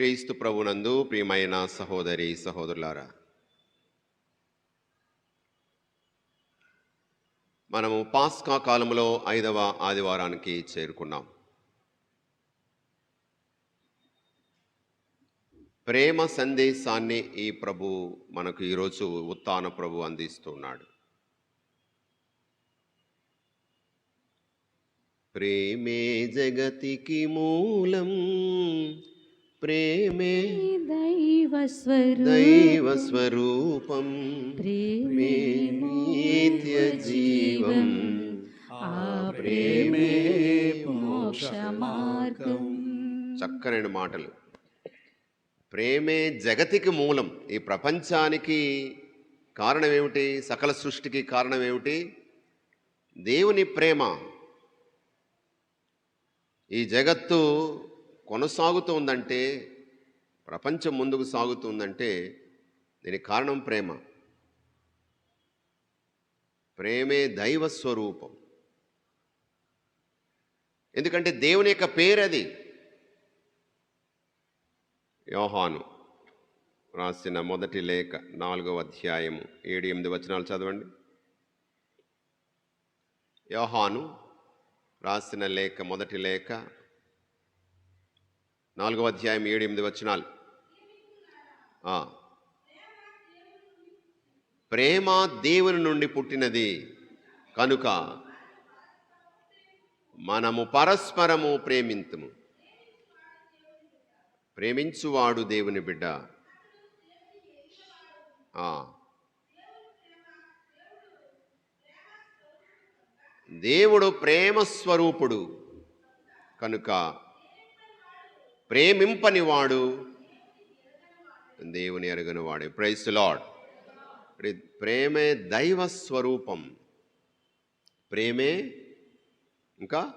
క్రీస్తు ప్రభునందు ప్రియమైన సహోదరి సహోదరులారా మనము పాస్కా కాలంలో ఐదవ ఆదివారానికి చేరుకున్నాం. ప్రేమ సందేశాన్ని ఈ ప్రభు మనకు ఈరోజు ఉత్తాన ప్రభు అందిస్తున్నాడు. ప్రేమే జగతికి మూలం ప్రేమే. దైవ స్వరూపం. దైవ స్వరూపం. ప్రేమే నిత్య జీవం. ఆ ప్రేమే మోక్ష మార్గం చక్కనైన మాటలు. ప్రేమే జగతికి మూలం. ఈ ప్రపంచానికి కారణం ఏమిటి సకల సృష్టికి కారణం ఏమిటి దేవుని ప్రేమ. ఈ జగత్తు కొనసాగుతుందంటే ప్రపంచం ముందుకు సాగుతుందంటే దీనికి కారణం ప్రేమ. ప్రేమే దైవ స్వరూపం. ఎందుకంటే దేవుని యొక్క పేరు అది యోహాను రాసిన మొదటి లేఖ నాలుగవ అధ్యాయము ఏడు ఎనిమిది వచనాలు చదవండి. యోహాను రాసిన లేఖ మొదటి లేఖ నాలుగవ అధ్యాయం ఏడు ఎనిమిది వచనాలు ఆ. ప్రేమ దేవుని నుండి పుట్టినది కనుక మనము పరస్పరము ప్రేమింతుము ప్రేమించువాడు దేవుని బిడ్డ ఆ. దేవుడు ప్రేమ స్వరూపుడు కనుక ప్రేమింపనివాడు. దేవుని ఎరగనివాడు ప్రైస్ లాడ్ ప్రేమే దైవ స్వరూపం. ప్రేమే ఇంకా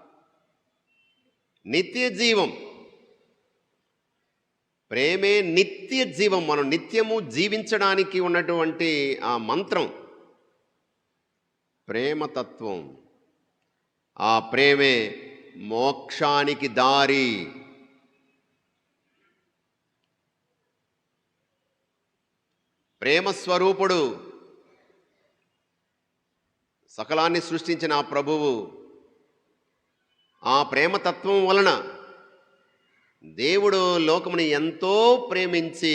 నిత్య జీవం. ప్రేమే నిత్య జీవం. మనం నిత్యము జీవించడానికి ఉన్నటువంటి ఆ మంత్రం. ప్రేమతత్వం. ఆ ప్రేమే మోక్షానికి దారి. ప్రేమ స్వరూపుడు సకలాన్ని సృష్టించిన ఆ ప్రభువు. ఆ ప్రేమతత్వం వలన దేవుడు లోకముని ఎంతో ప్రేమించి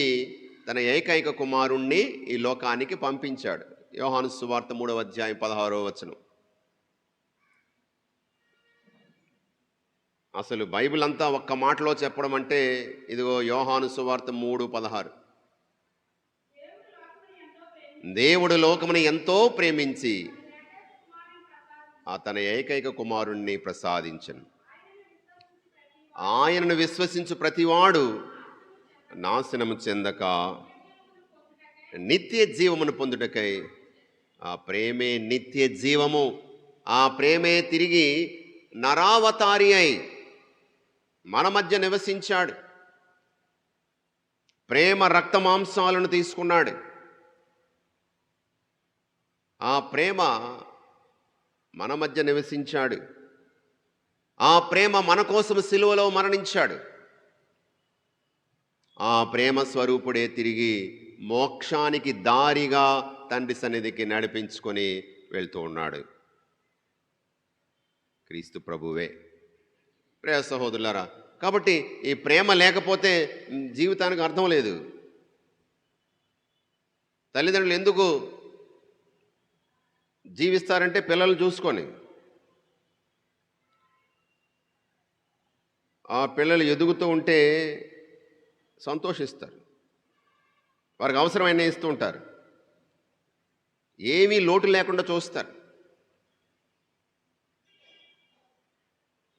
తన ఏకైక కుమారుణ్ణి ఈ లోకానికి పంపించాడు. యోహాను సువార్త మూడవ అధ్యాయం పదహారో వచనం. అసలు బైబిల్ అంతా ఒక్క మాటలో చెప్పడం అంటే ఇదిగో యోహాను సువార్త మూడు పదహారు. దేవుడు లోకముని ఎంతో ప్రేమించి ఆ తన ఏకైక కుమారుణ్ణి ప్రసాదించను. ఆయనను విశ్వసించు ప్రతివాడు నాశనము చెందక నిత్య జీవమును పొందుటకై ఆ ప్రేమే నిత్య జీవము ఆ ప్రేమే తిరిగి నరావతారి అయి మన మధ్య నివసించాడు. ప్రేమ రక్త మాంసాలను తీసుకున్నాడు. ఆ ప్రేమ మన మధ్య నివసించాడు. ఆ ప్రేమ మన కోసం సిలువలో మరణించాడు. ఆ ప్రేమ స్వరూపుడే తిరిగి మోక్షానికి దారిగా తండ్రి సన్నిధికి నడిపించుకొని వెళ్తూ ఉన్నాడు. క్రీస్తు ప్రభువే. ప్రేమ సహోదరులారా కాబట్టి ఈ ప్రేమ లేకపోతే జీవితానికి అర్థం లేదు. తల్లిదండ్రులు ఎందుకు జీవిస్తారంటే పిల్లలు చూసుకొని. ఆ పిల్లలు ఎదుగుతూ ఉంటే సంతోషిస్తారు. వారికి అవసరమైన ఇస్తూ ఉంటారు. ఏమీ లోటు లేకుండా చూస్తారు.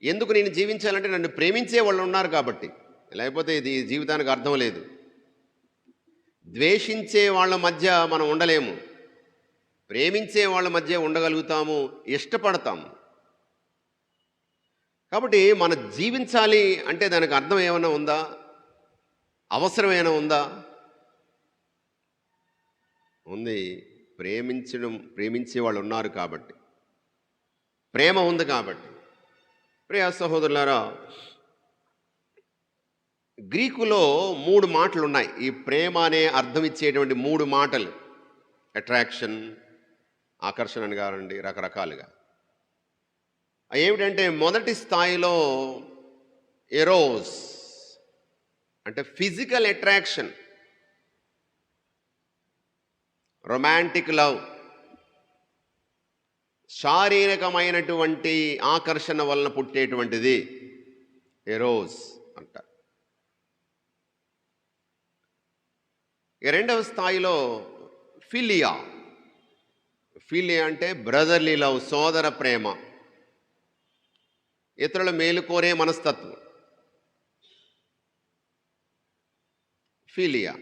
ఎందుకు నేను జీవించాలంటే నన్ను ప్రేమించే వాళ్ళు ఉన్నారు కాబట్టి. లేకపోతే ఇది జీవితానికి అర్థం లేదు. ద్వేషించే వాళ్ళ మధ్య మనం ఉండలేము. ప్రేమించే వాళ్ళ మధ్య ఉండగలుగుతాము ఇష్టపడతాము. కాబట్టి మన జీవించాలి అంటే దానికి అర్థం ఏమైనా ఉందా? అవసరం ఏమైనా ఉందా? ఉంది. ప్రేమించడం ప్రేమించే వాళ్ళు ఉన్నారు కాబట్టి. ప్రేమ ఉంది కాబట్టి. ప్రియ సహోదరులారా గ్రీకులో మూడు మాటలు ఉన్నాయి ఈ ప్రేమ అనే అర్థం ఇచ్చేటువంటి మూడు మాటలు. అట్రాక్షన్ ఆకర్షణ కానివ్వండి రకరకాలుగా. అవి ఏమిటంటే మొదటి స్థాయిలో ఎరోస్ అంటే ఫిజికల్ అట్రాక్షన్. Romantic love. శారీరకమైనటువంటి ఆకర్షణ వలన పుట్టేటువంటిది ఎరోస్ అంటారు. ఇక రెండవ స్థాయిలో ఫిలియా. ఫిలియా అంటే బ్రదర్లీ లవ్ సోదర ప్రేమ. ఇతరుల మేలు కోరే మనస్తత్వం. ఫీలియా.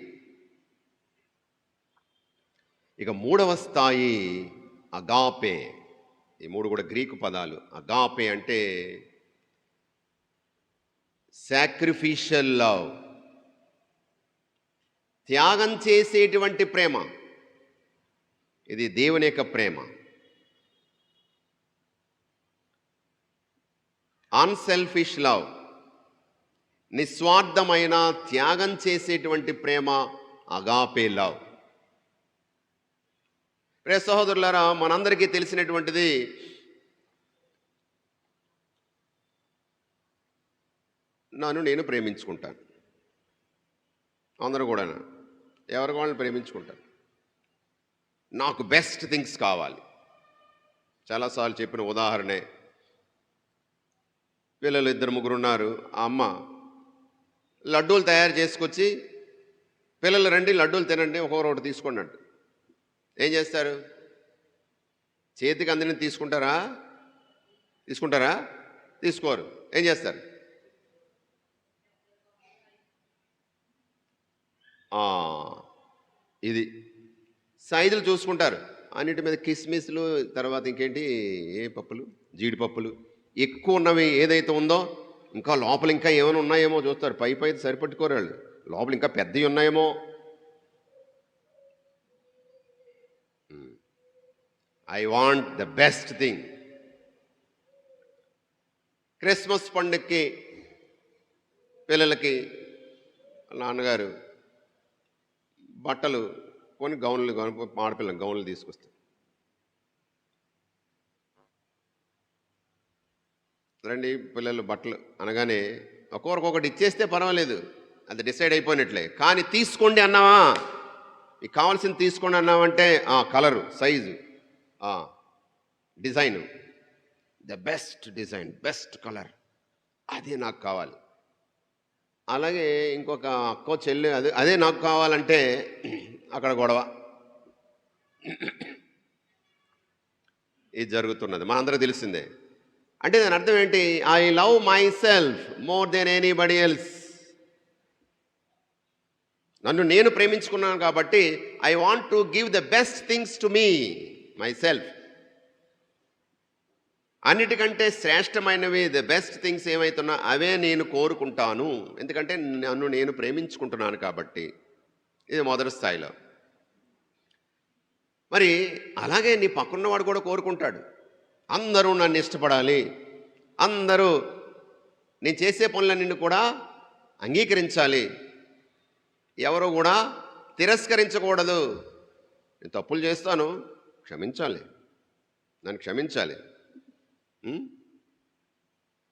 ఇక మూడవ స్థాయి అగాపే. ఈ మూడు కూడా గ్రీకు పదాలు. అగాపే అంటే సాక్రిఫిషియల్ లవ్ త్యాగం చేసేటువంటి ప్రేమ. ఇది దేవుని యొక్క ప్రేమ. అన్సెల్ఫిష్ లవ్ నిస్వార్థమైన త్యాగం చేసేటువంటి ప్రేమ అగాపే లవ్ ప్రే సహోదరులారా మనందరికీ తెలిసినటువంటిది నన్ను నేను ప్రేమించుకుంటాను. అందరూ కూడా ఎవరికి వాళ్ళని ప్రేమించుకుంటాను నాకు బెస్ట్ థింగ్స్ కావాలి. చాలాసార్లు చెప్పిన ఉదాహరణే పిల్లలు ఇద్దరు ముగ్గురు ఉన్నారు ఆ అమ్మ లడ్డూలు తయారు చేసుకొచ్చి పిల్లలు రండి లడ్డూలు తినండి ఒక్కొక్కరు ఒకటి తీసుకోండి అంట. ఏం చేస్తారు? చేతికి అందిన తీసుకుంటారా? తీసుకుంటారా? తీసుకోరు. ఏం చేస్తారు? ఇది. సైజులు చూసుకుంటారు. అన్నిటి మీద కిస్మిస్లు తర్వాత ఇంకేంటి? ఏ పప్పులు? జీడిపప్పులు. ఎక్కువ ఉన్నవి ఏదైతే ఉందో ఇంకా లోపల ఇంకా ఏమైనా ఉన్నాయేమో చూస్తారు. పై పై సరిపెట్టుకోరు వాళ్ళు. లోపల ఇంకా పెద్దవి ఉన్నాయేమో. I want the best thing Christmas పండుగకి పిల్లలకి నాన్నగారు బట్టలు కొన్ని గౌన్లు కొని గౌన్లు తీసుకొస్తే రండి పిల్లలు బట్టలు అనగానే ఒకరికొకటి ఇచ్చేస్తే పర్వాలేదు అది డిసైడ్ అయిపోయినట్లే. కానీ తీసుకోండి అన్నావా? మీకు కావాల్సింది తీసుకోండి అన్నావంటే ఆ colour size design. The best design best colour అదే నాకు కావాలి. అలాగే ఇంకొక అక్కో చెల్లి అదే అదే నాకు కావాలంటే అక్కడ గొడవ. ఇది జరుగుతున్నది. మనందరూ తెలిసిందే. అంటే దాని అర్థం ఏంటి? I love myself more than anybody else నన్ను నేను ప్రేమించుకున్నాను కాబట్టి I want to give the best things to me myself అన్నిటికంటే శ్రేష్టమైనవి ద బెస్ట్ థింగ్స్ ఏమైతున్నా అవే నేను కోరుకుంటాను. ఎందుకంటే నన్ను నేను ప్రేమించుకుంటున్నాను కాబట్టి. ఇది మొదటి స్థాయిలో. మరి అలాగే నీ పక్కన్నవాడు కూడా కోరుకుంటాడు. అందరూ నన్ను ఇష్టపడాలి. అందరూ నేను చేసే పనులన్నీ కూడా అంగీకరించాలి. ఎవరు కూడా తిరస్కరించకూడదు. నేను తప్పులు చేస్తాను. క్షమించాలి. నన్ను క్షమించాలి.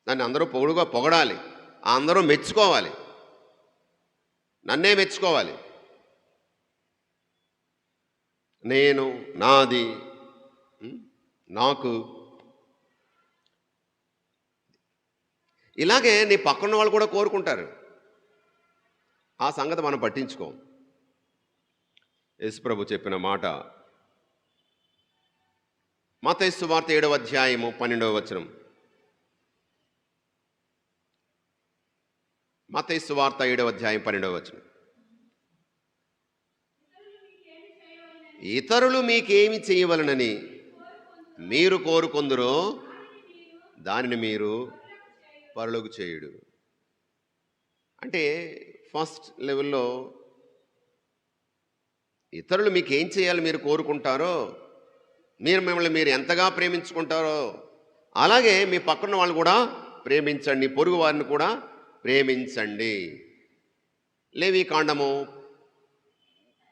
నన్ను అందరూ పొగుడుగా పొగడాలి. అందరూ మెచ్చుకోవాలి. నన్నే మెచ్చుకోవాలి. నేను నాది నాకు. ఇలాగే నీ పక్కన వాళ్ళు కూడా కోరుకుంటారు. ఆ సంగతి మనం పట్టించుకోం. యేసుప్రభు చెప్పిన మాట. మతైసు వార్త ఏడవ అధ్యాయము పన్నెండవ వచనం. మతైసు వార్త ఏడవ అధ్యాయం పన్నెండవ వచనం. ఇతరులు మీకేమి చేయవలనని మీరు కోరుకుందరో దానిని మీరు పరులకు చేయుడు. అంటే ఫస్ట్ లెవెల్లో ఇతరులు మీకు ఏం చేయాలి మీరు కోరుకుంటారో మీరు మిమ్మల్ని మీరు ఎంతగా ప్రేమించుకుంటారో అలాగే మీ పక్కన వాళ్ళు కూడా ప్రేమించండి పొరుగు వారిని కూడా ప్రేమించండి. లేవి కాండము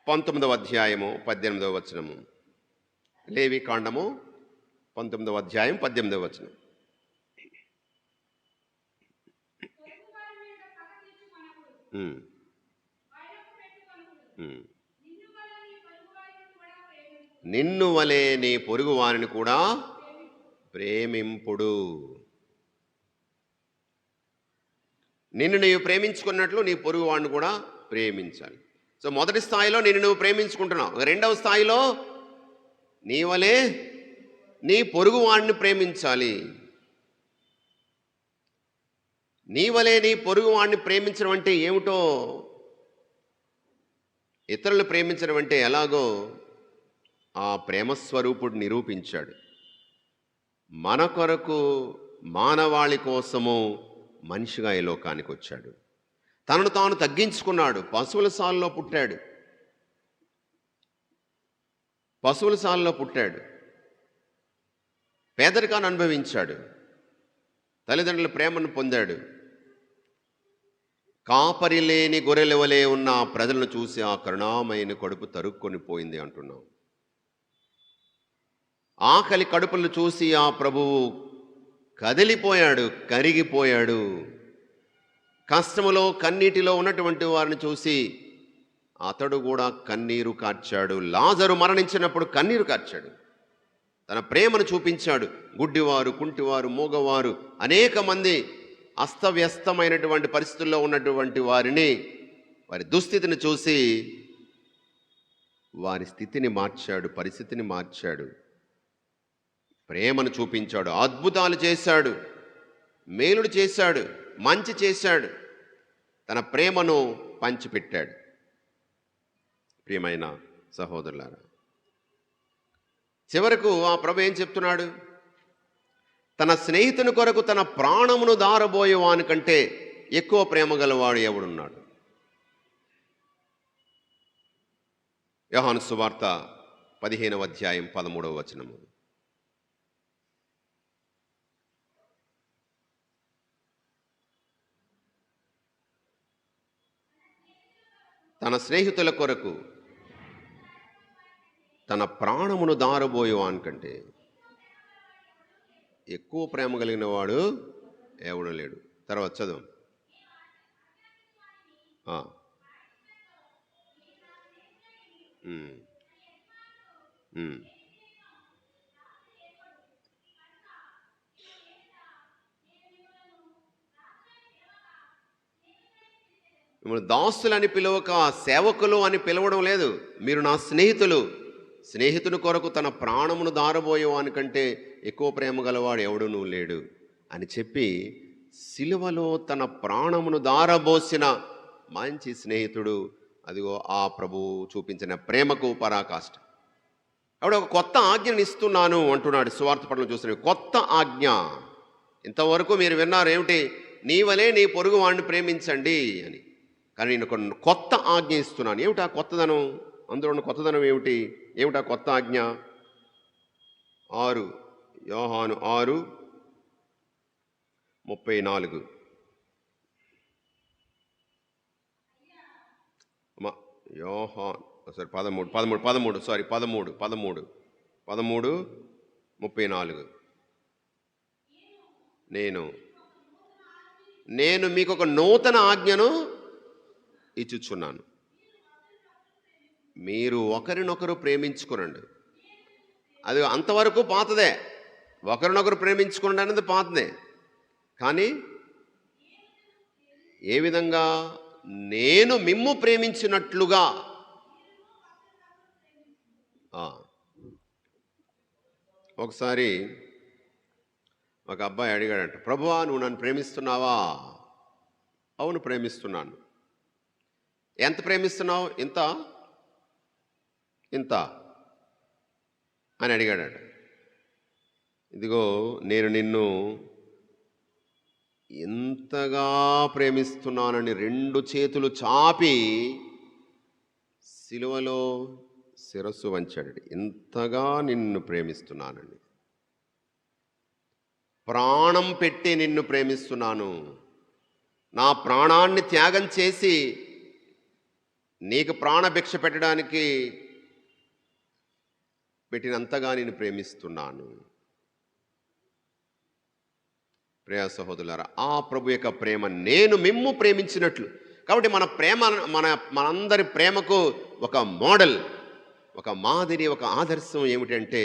పంతొమ్మిదవ అధ్యాయము పద్దెనిమిదవ వచనము. లేవి కాండము పంతొమ్మిదవ అధ్యాయం పద్దెనిమిదవ వచనం. నిన్ను వలే నీ పొరుగు వారిని కూడా ప్రేమింపుడు. నిన్ను నీవు ప్రేమించుకున్నట్లు నీ పొరుగు వాడిని కూడా ప్రేమించాలి. సో మొదటి స్థాయిలో నేను నువ్వు ప్రేమించుకుంటున్నావు. రెండవ స్థాయిలో నీ వలే నీ పొరుగు వాడిని ప్రేమించాలి. నీ వలే నీ పొరుగు వాడిని ప్రేమించడం అంటే ఏమిటో ఇతరులు ప్రేమించడం అంటే ఎలాగో ఆ ప్రేమస్వరూపుడు నిరూపించాడు. మన కొరకు మానవాళి కోసము మనిషిగా ఈ లోకానికి వచ్చాడు. తనను తాను తగ్గించుకున్నాడు. పశువుల సాల్లో పుట్టాడు. పశువుల సాల్లో పుట్టాడు. పేదరికాన్ని అనుభవించాడు. తల్లిదండ్రుల ప్రేమను పొందాడు. కాపరి లేని గొర్రెల వలె ఉన్న ప్రజలను చూసి ఆ కరుణామైన కడుపు తరుక్కొని పోయింది అంటున్నాం. ఆకలి కడుపులను చూసి ఆ ప్రభువు కదిలిపోయాడు కరిగిపోయాడు. కష్టములో కన్నీటిలో ఉన్నటువంటి వారిని చూసి అతడు కూడా కన్నీరు కార్చాడు. లాజరు మరణించినప్పుడు కన్నీరు కార్చాడు. తన ప్రేమను చూపించాడు. గుడ్డివారు కుంటివారు మూగవారు అనేక మంది అస్తవ్యస్తమైనటువంటి పరిస్థితుల్లో ఉన్నటువంటి వారిని వారి దుస్థితిని చూసి వారి స్థితిని మార్చాడు పరిస్థితిని మార్చాడు. ప్రేమను చూపించాడు. అద్భుతాలు చేశాడు. మేలుడు చేశాడు. మంచి చేశాడు. తన ప్రేమను పంచిపెట్టాడు. ప్రియమైన సహోదరులారా చివరకు ఆ ప్రభు ఏం చెప్తున్నాడు? తన స్నేహితుని కొరకు తన ప్రాణమును దారబోయేవాని కంటే ఎక్కువ ప్రేమ గలవాడు ఎవడున్నాడు? యోహాను సువార్త పదిహేనవ అధ్యాయం పదమూడవ వచనము. తన స్నేహితుల కొరకు తన ప్రాణమును దారబోయేవాని కంటే ఎక్కువ ప్రేమ కలిగిన వాడు ఎవడు లేడు తర్వాత చదువు Mm. Mm. మిమ్మల్ని దాసులని పిలవక సేవకులు అని పిలవడం లేదు. మీరు నా స్నేహితులు. స్నేహితుని కొరకు తన ప్రాణమును దారబోయేవాని కంటే ఎక్కువ ప్రేమ గలవాడు ఎవడునూ లేడు. అని చెప్పి సిలువలో తన ప్రాణమును దారబోసిన మంచి స్నేహితుడు అదిగో ఆ ప్రభువు చూపించిన ప్రేమకు పరాకాష్ట. ఆవిడ ఒక కొత్త ఆజ్ఞను ఇస్తున్నాను అంటున్నాడు సువార్త పట్ల చూసిన కొత్త ఆజ్ఞ. ఇంతవరకు మీరు విన్నారు ఏమిటి నీ వలే నీ పొరుగు వాడిని ప్రేమించండి అని. కానీ నేను కొన్ని కొత్త ఆజ్ఞ ఇస్తున్నాను. ఏమిటా కొత్తదనం? అందులో ఉన్న కొత్తదనం ఏమిటి? ఏమిటా కొత్త ఆజ్ఞ? ఆరు యోహాను ఆరు ముప్పై నాలుగు. యోహాన్ సారీ పదమూడు పదమూడు పదమూడు సారీ పదమూడు పదమూడు పదమూడు ముప్పై నాలుగు. నేను నేను మీకు ఒక నూతన ఆజ్ఞను ఇచ్చుచున్నాను. మీరు ఒకరినొకరు ప్రేమించుకునండి. అది అంతవరకు పాతదే. ఒకరినొకరు ప్రేమించుకోండి అనేది పాతదే. కానీ ఏ విధంగా నేను మిమ్ము ప్రేమించినట్లుగా ఒకసారి ఒక అబ్బాయి అడిగాడంట ప్రభువా నువ్వు నన్ను ప్రేమిస్తున్నావా? అవును ప్రేమిస్తున్నాను. ఎంత ప్రేమిస్తున్నావు? ఇంత? ఇంత? అని అడిగాడట. ఇదిగో నేను నిన్ను ఎంతగా ప్రేమిస్తున్నానని రెండు చేతులు చాపి సిలువలో శిరస్సు వంచాడు ఎంతగా నిన్ను ప్రేమిస్తున్నానని. ప్రాణం పెట్టి నిన్ను ప్రేమిస్తున్నాను. నా ప్రాణాన్ని త్యాగం చేసి నీకు ప్రాణభిక్ష పెట్టడానికి పెట్టినంతగా నేను ప్రేమిస్తున్నాను. ప్రియా సహోదరులారా ఆ ప్రభు యొక్క ప్రేమ నేను మిమ్ము ప్రేమించినట్లు. కాబట్టి మన ప్రేమ మన మనందరి ప్రేమకు ఒక మోడల్ ఒక మాదిరి ఒక ఆదర్శం ఏమిటంటే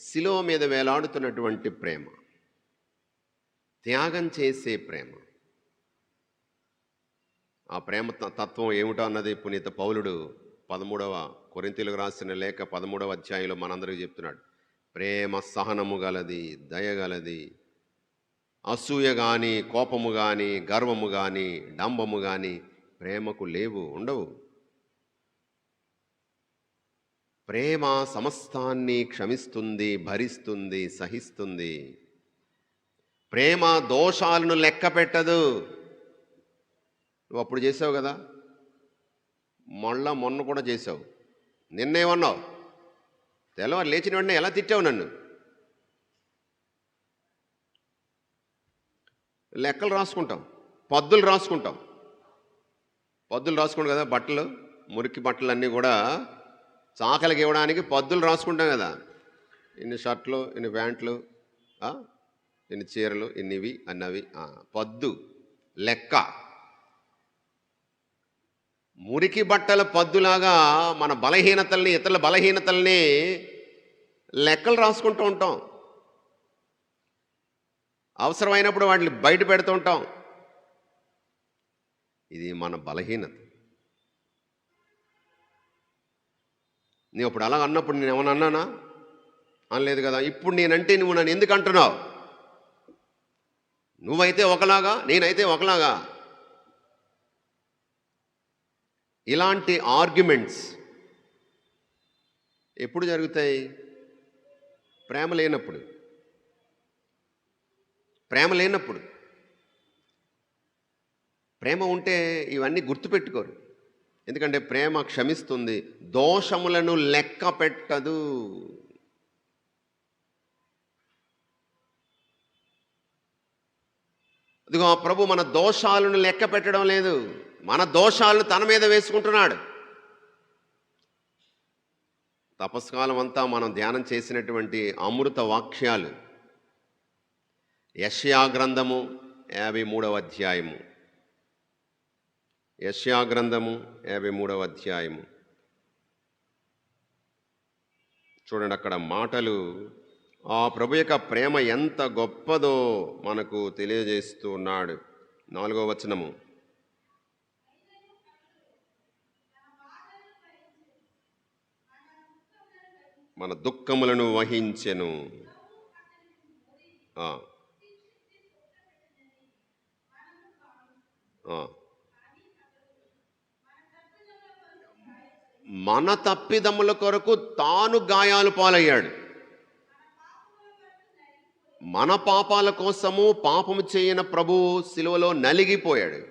శిలో మీద వేలాడుతున్నటువంటి ప్రేమ త్యాగం చేసే ప్రేమ. ఆ ప్రేమ తత్వం ఏమిటో అన్నది పునీత పౌలుడు పదమూడవ కొరింతీలకు రాసిన లేఖ పదమూడవ అధ్యాయంలో మనందరికీ చెప్తున్నాడు. ప్రేమ సహనము గలది దయ గలది అసూయ కానీ కోపము కానీ గర్వము కానీ డంబము కానీ ప్రేమకు లేవు ఉండవు. ప్రేమ సమస్తాన్ని క్షమిస్తుంది భరిస్తుంది సహిస్తుంది. ప్రేమ దోషాలను లెక్క పెట్టదు. నువ్వు అప్పుడు చేసావు కదా? మళ్ళా మొన్న కూడా చేసావు. నిన్నేమన్నావు? తెల్లవారు లేచిన వెంటనే ఎలా తిట్టావు నన్ను? లెక్కలు రాసుకుంటాం. పద్దులు రాసుకుంటాం. పద్దులు రాసుకుంటాం కదా బట్టలు? మురికి బట్టలు అన్నీ కూడా చాకలికి ఇవ్వడానికి పద్దులు రాసుకుంటాం కదా. ఇన్ని షర్ట్లు ఇన్ని ప్యాంట్లు ఇన్ని చీరలు ఇన్నివి అన్నవి పద్దు లెక్క. మురికి బట్టల పద్దులాగా మన బలహీనతల్ని ఇతరుల బలహీనతల్ని లెక్కలు రాసుకుంటూ ఉంటాం. అవసరమైనప్పుడు వాటిని బయట పెడుతూ ఉంటాం. ఇది మన బలహీనత. నేను ఇప్పుడు అలా అన్నప్పుడు నేను ఏమన్నా అన్నానా? అనలేదు కదా. ఇప్పుడు నేనంటే నువ్వు నన్ను ఎందుకు అంటున్నావు? నువ్వైతే ఒకలాగా నేనైతే ఒకలాగా. ఇలాంటి ఆర్గ్యుమెంట్స్ ఎప్పుడు జరుగుతాయి? ప్రేమ లేనప్పుడు. ప్రేమ లేనప్పుడు. ప్రేమ ఉంటే ఇవన్నీ గుర్తుపెట్టుకోరు. ఎందుకంటే ప్రేమ క్షమిస్తుంది. దోషములను లెక్క పెట్టదు. ఇదిగో ప్రభు మన దోషాలను లెక్క పెట్టడం లేదు. మన దోషాలను తన మీద వేసుకుంటున్నాడు. తపస్కాలం అంతా మనం ధ్యానం చేసినటువంటి అమృత వాక్యాలు. యష్యా గ్రంథము యాభై మూడవ అధ్యాయము. యష్యా గ్రంథము యాభై మూడవ అధ్యాయము. చూడండి అక్కడ మాటలు ఆ ప్రభు యొక్క ప్రేమ ఎంత గొప్పదో మనకు తెలియజేస్తూ ఉన్నాడు. నాలుగో వచనము. మన దుఃఖములను వహించెను. మన తప్పిదముల కొరకు తాను గాయాలు పాలయ్యాడు. మన పాపాల కోసము పాపము చేయన ప్రభు సిలువలో నలిగిపోయాడు.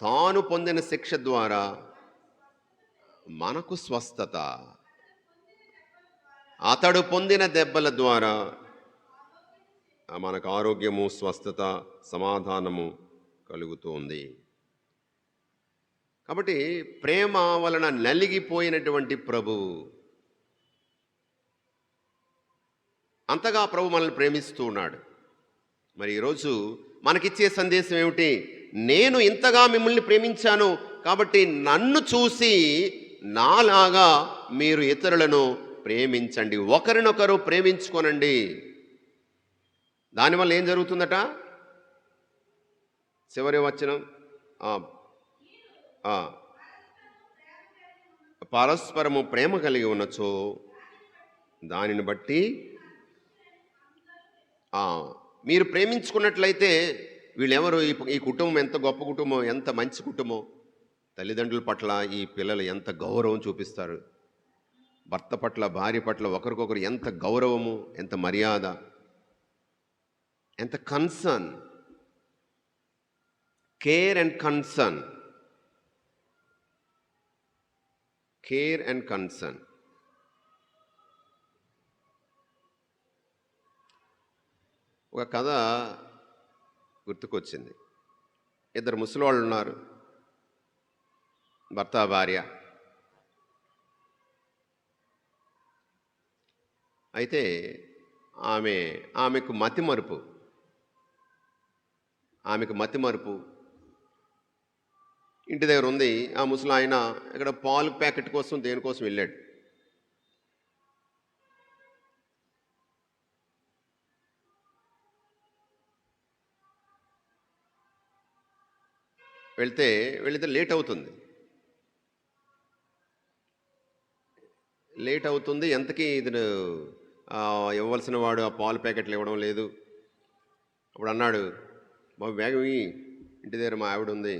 తాను పొందిన శిక్ష ద్వారా మనకు స్వస్థత. అతడు పొందిన దెబ్బల ద్వారా మనకు ఆరోగ్యము స్వస్థత సమాధానము కలుగుతుంది. కాబట్టి ప్రేమ వలన నలిగిపోయినటువంటి ప్రభువు అంతగా ప్రభు మనల్ని ప్రేమిస్తూ ఉన్నాడు. మరి ఈరోజు మనకిచ్చే సందేశం ఏమిటి? నేను ఇంతగా మిమ్మల్ని ప్రేమించాను కాబట్టి నన్ను చూసి నాలాగా మీరు ఇతరులను ప్రేమించండి. ఒకరినొకరు ప్రేమించుకోనండి. దానివల్ల ఏం జరుగుతుందట? చివరి వచ్చిన పరస్పరము ప్రేమ కలిగి ఉన్నచో దానిని బట్టి మీరు ప్రేమించుకున్నట్లయితే వీళ్ళెవరు? ఈ ఈ కుటుంబం ఎంత గొప్ప కుటుంబం ఎంత మంచి కుటుంబం? తల్లిదండ్రుల పట్ల ఈ పిల్లలు ఎంత గౌరవం చూపిస్తారు? భర్త పట్ల భార్య పట్ల ఒకరికొకరు ఎంత గౌరవము ఎంత మర్యాద ఎంత concern? Care and concern. Care and concern. ఒక కథ గుర్తుకొచ్చింది. ఇద్దరు ముసలివాళ్ళు ఉన్నారు. భర్త భార్య. అయితే ఆమె ఆమెకు మతి మరుపు. ఆమెకు మతి మరుపు. ఇంటి దగ్గర ఉంది. ఆ ముసలి ఆయన ఇక్కడ పాలు ప్యాకెట్ కోసం దేనికోసం వెళ్ళాడు. వెళ్తే వెళితే లేట్ అవుతుంది. లేట్ అవుతుంది. ఎంతకీ ఇతను ఇవ్వవలసిన వాడు ఆ పాలు ప్యాకెట్లు ఇవ్వడం లేదు. అప్పుడు అన్నాడు బాబు వేగం ఇంటి దగ్గర మా ఆవిడ ఉంది.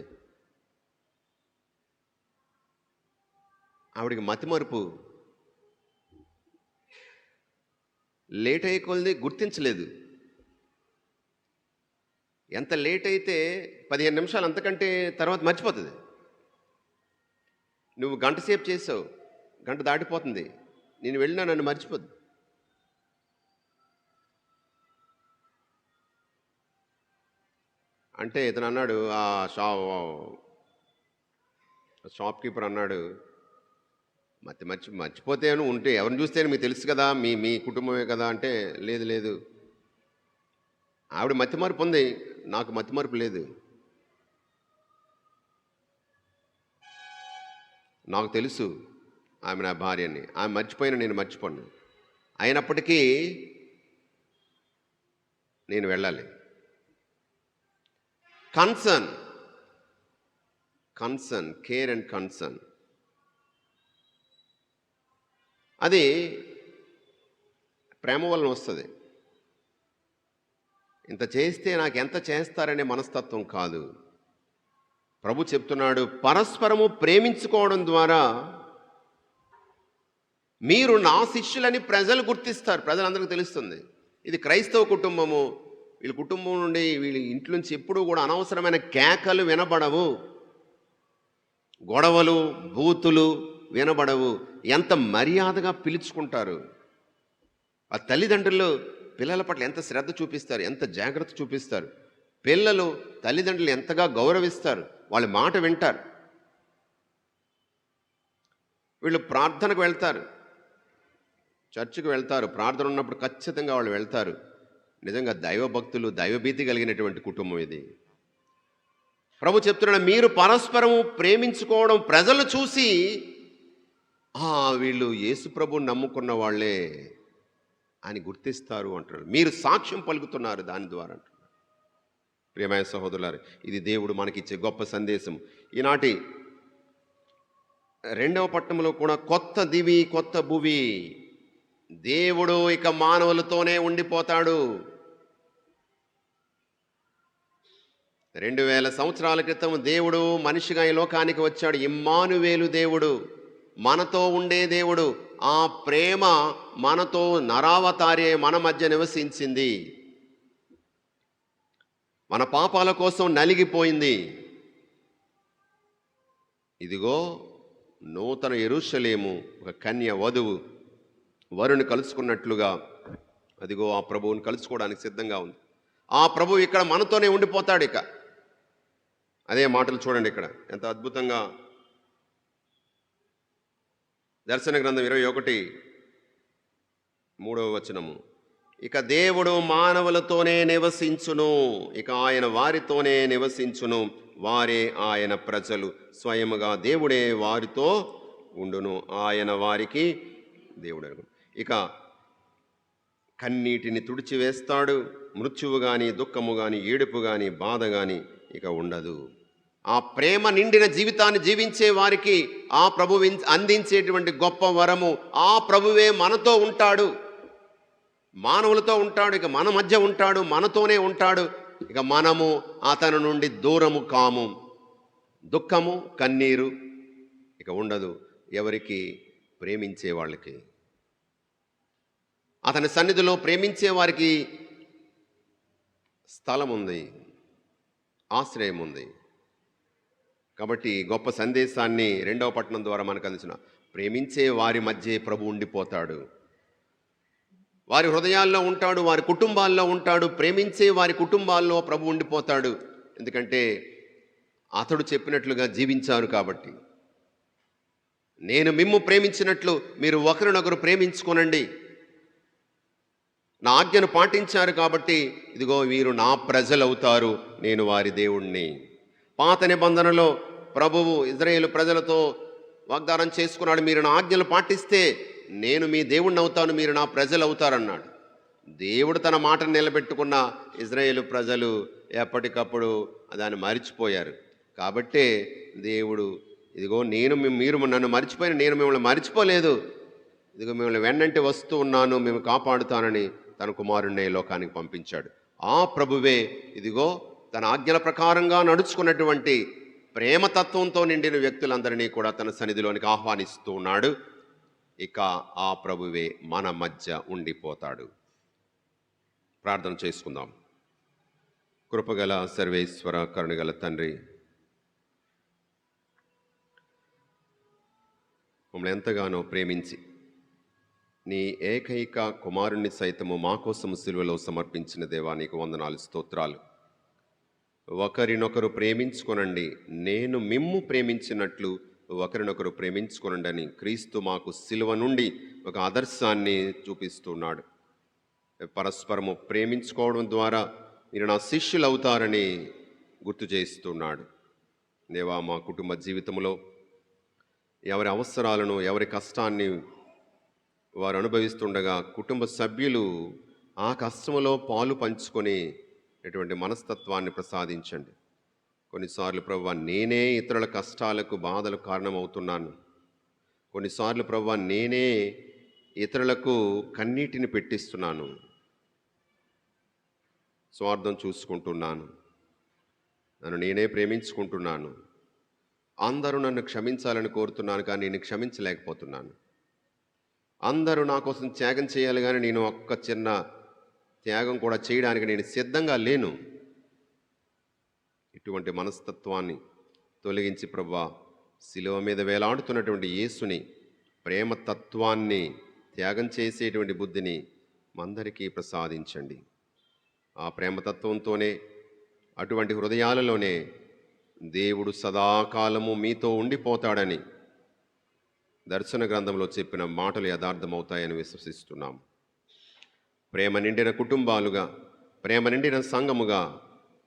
ఆవిడికి మతిమరుపు లేట్ అయ్యే కొలది గుర్తించలేదు. ఎంత లేట్ అయితే పదిహేను నిమిషాలు అంతకంటే తర్వాత మర్చిపోతుంది. నువ్వు గంట సేపు చేసావు గంట దాటిపోతుంది. నేను వెళ్ళినా నన్ను మర్చిపోద్దు అంటే ఇతను అన్నాడు ఆ షా షాప్ కీపర్ అన్నాడు మర్చి మర్చి మర్చిపోతేను ఉంటే ఎవరిని చూస్తేనే మీకు తెలుసు కదా మీ మీ కుటుంబమే కదా అంటే లేదు లేదు. ఆవిడ మతి మార్పు ఉంది నాకు మతి లేదు. నాకు తెలుసు ఆమె నా భార్యని. ఆమె మర్చిపోయిన నేను మర్చిపోను. అయినప్పటికీ నేను వెళ్ళాలి. Concern concern care and concern. అది ప్రేమ వలన వస్తుంది. ఇంత చేస్తే నాకు ఎంత చేస్తారనే మనస్తత్వం కాదు. ప్రభు చెప్తున్నాడు పరస్పరము ప్రేమించుకోవడం ద్వారా మీరు నా శిష్యులని ప్రజలు గుర్తిస్తారు. ప్రజలందరికీ తెలుస్తుంది. ఇది క్రైస్తవ కుటుంబము. వీళ్ళ కుటుంబం నుండి వీళ్ళ ఇంటి నుంచి ఎప్పుడూ కూడా అనవసరమైన కేకలు వినబడవు. గొడవలు బూతులు వినబడవు. ఎంత మర్యాదగా పిలుచుకుంటారు. ఆ తల్లిదండ్రులు పిల్లల పట్ల ఎంత శ్రద్ధ చూపిస్తారు ఎంత జాగ్రత్త చూపిస్తారు. పిల్లలు తల్లిదండ్రులు ఎంతగా గౌరవిస్తారు వాళ్ళ మాట వింటారు. వీళ్ళు ప్రార్థనకు వెళ్తారు. చర్చికి వెళ్తారు. ప్రార్థన ఉన్నప్పుడు ఖచ్చితంగా వాళ్ళు వెళ్తారు. నిజంగా దైవభక్తులు దైవభీతి కలిగినటువంటి కుటుంబం ఇది. ప్రభు చెప్తున్నాడు మీరు పరస్పరము ప్రేమించుకోవడం ప్రజలు చూసి "ఆ, వీళ్ళు యేసు ప్రభు నమ్ముకున్న వాళ్ళే. అని గుర్తిస్తారు అంటున్నారు మీరు సాక్ష్యం పలుకుతున్నారు దాని ద్వారా అంటున్నారు ప్రియమైన సహోదరులారు ఇది దేవుడు మనకిచ్చే గొప్ప సందేశం. ఈనాటి రెండవ పట్టణంలో కూడా కొత్త దివి కొత్త భువి. దేవుడు ఇక మానవులతోనే ఉండిపోతాడు. రెండు వేల సంవత్సరాల క్రితం దేవుడు మనిషిగా ఈ లోకానికి వచ్చాడు. ఇమ్మానువేలు దేవుడు మనతో ఉండే దేవుడు. ఆ ప్రేమ మనతో నరావతారే మన మధ్య నివసించింది. మన పాపాల కోసం నలిగిపోయింది. ఇదిగో నూతన ఎరుషలేము ఒక కన్య వధువు వరుని కలుసుకున్నట్లుగా. అదిగో ఆ ప్రభువుని కలుసుకోవడానికి సిద్ధంగా ఉంది. ఆ ప్రభు ఇక్కడ మనతోనే ఉండిపోతాడు ఇక. అదే మాటలు చూడండి ఇక్కడ. ఎంత అద్భుతంగా దర్శన గ్రంథం ఇరవై ఒకటి మూడవ వచనము. ఇక దేవుడు మానవులతోనే నివసించును ఇక ఆయన వారితోనే నివసించును వారే ఆయన ప్రజలు. స్వయముగా దేవుడే వారితో ఉండును ఆయన వారికి దేవుడు ఇక కన్నీటిని తుడిచివేస్తాడు మృత్యువు కానీ దుఃఖము కానీ ఏడుపు కానీ బాధ కానీ ఇక ఉండదు. ఆ ప్రేమ నిండిన జీవితాన్ని జీవించే వారికి ఆ ప్రభు అందించేటువంటి గొప్ప వరము ఆ ప్రభువే మనతో ఉంటాడు. మానవులతో ఉంటాడు ఇక మన మధ్య ఉంటాడు మనతోనే ఉంటాడు. ఇక మనము అతను నుండి దూరము కాము. దుఃఖము కన్నీరు ఇక ఉండదు ఎవరికి ప్రేమించే వాళ్ళకి. అతని సన్నిధిలో ప్రేమించే వారికి స్థలం ఉంది ఆశ్రయం ఉంది కాబట్టి గొప్ప సందేశాన్ని రెండవ పట్టణం ద్వారా మనకు అందించిన ప్రేమించే వారి మధ్య ప్రభు ఉండిపోతాడు. వారి హృదయాల్లో ఉంటాడు వారి కుటుంబాల్లో ఉంటాడు ప్రేమించే వారి కుటుంబాల్లో ప్రభు ఉండిపోతాడు. ఎందుకంటే అతడు చెప్పినట్లుగా జీవించారు కాబట్టి. నేను మిమ్ము ప్రేమించినట్లు మీరు ఒకరినొకరు ప్రేమించుకోనండి. నా ఆజ్ఞను పాటించారు కాబట్టి ఇదిగో వీరు నా ప్రజలవుతారు నేను వారి దేవుణ్ణి. పాత నిబంధనలో ప్రభువు ఇజ్రాయేలు ప్రజలతో వాగ్దానం చేసుకున్నాడు. మీరు నా ఆజ్ఞలు పాటిస్తే నేను మీ దేవుణ్ణి అవుతాను మీరు నా ప్రజలు అవుతారన్నాడు. దేవుడు తన మాటను నిలబెట్టుకున్న ఇజ్రాయేలు ప్రజలు ఎప్పటికప్పుడు దాన్ని మరిచిపోయారు. కాబట్టే దేవుడు ఇదిగో నేను మీరు నన్ను మర్చిపోయిన నేను మిమ్మల్ని మర్చిపోలేదు. ఇదిగో మిమ్మల్ని వెన్నంటి వస్తూ ఉన్నాను మేము కాపాడుతానని తన కుమారుణ్ణి లోకానికి పంపించాడు. ఆ ప్రభువే ఇదిగో తన ఆజ్ఞల ప్రకారంగా నడుచుకున్నటువంటి ప్రేమతత్వంతో నిండిన వ్యక్తులందరినీ కూడా తన సన్నిధిలోనికి ఆహ్వానిస్తూ ఉన్నాడు. ఇక ఆ ప్రభువే మన మధ్య ఉండిపోతాడు. ప్రార్థన చేసుకుందాం. కృపగల సర్వేశ్వర కరుణగల తండ్రి మమ్మల్ని ఎంతగానో ప్రేమించి నీ ఏకైక కుమారుణ్ణి సైతము మా కోసం సిలువలో సమర్పించిన దేవా నీకు వందనాలు స్తోత్రాలు. ఒకరినొకరు ప్రేమించుకొనండి. నేను మిమ్ము ప్రేమించినట్లు ఒకరినొకరు ప్రేమించుకొనండి అని క్రీస్తు మాకు సిలువ నుండి ఒక ఆదర్శాన్ని చూపిస్తున్నాడు. పరస్పరము ప్రేమించుకోవడం ద్వారా మీరు నా శిష్యులు అవుతారని గుర్తు చేస్తున్నాడు దేవా మా కుటుంబ జీవితంలో ఎవరి అవసరాలను ఎవరి కష్టాన్ని వారు అనుభవిస్తుండగా కుటుంబ సభ్యులు ఆ కష్టంలో పాలు పంచుకొని ఎటువంటి మనస్తత్వాన్ని ప్రసాదించండి. కొన్నిసార్లు ప్రభు నేనే ఇతరుల కష్టాలకు బాధలకు కారణమవుతున్నాను. కొన్నిసార్లు ప్రభు నేనే ఇతరులకు కన్నీటిని పెట్టిస్తున్నాను. స్వార్థం చూసుకుంటున్నాను. నన్ను నేనే ప్రేమించుకుంటున్నాను. అందరూ నన్ను క్షమించాలని కోరుతున్నాను కానీ నేను క్షమించలేకపోతున్నాను. అందరూ నా కోసం త్యాగం చేయాలి కానీ నేను ఒక్క చిన్న త్యాగం కూడా చేయడానికి నేను సిద్ధంగా లేను. ఇటువంటి మనస్తత్వాన్ని తొలగించి ప్రభా శిలువ మీద వేలాడుతున్నటువంటి యేసుని ప్రేమ తత్వాన్ని త్యాగం చేసేటువంటి బుద్ధిని మందరికీ ప్రసాదించండి. ఆ ప్రేమతత్వంతోనే అటువంటి హృదయాలలోనే దేవుడు సదాకాలము మీతో ఉండిపోతాడని దర్శన గ్రంథంలో చెప్పిన మాటలు యథార్థమవుతాయని విశ్వసిస్తున్నాం. ప్రేమ నిండిన కుటుంబాలుగా ప్రేమ నిండిన సంఘముగా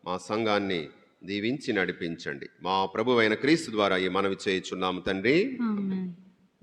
మా సంఘాన్ని దీవించి నడిపించండి. మా ప్రభువైన క్రీస్తు ద్వారా ఈ మనవి చేయుచున్నాము తండ్రి.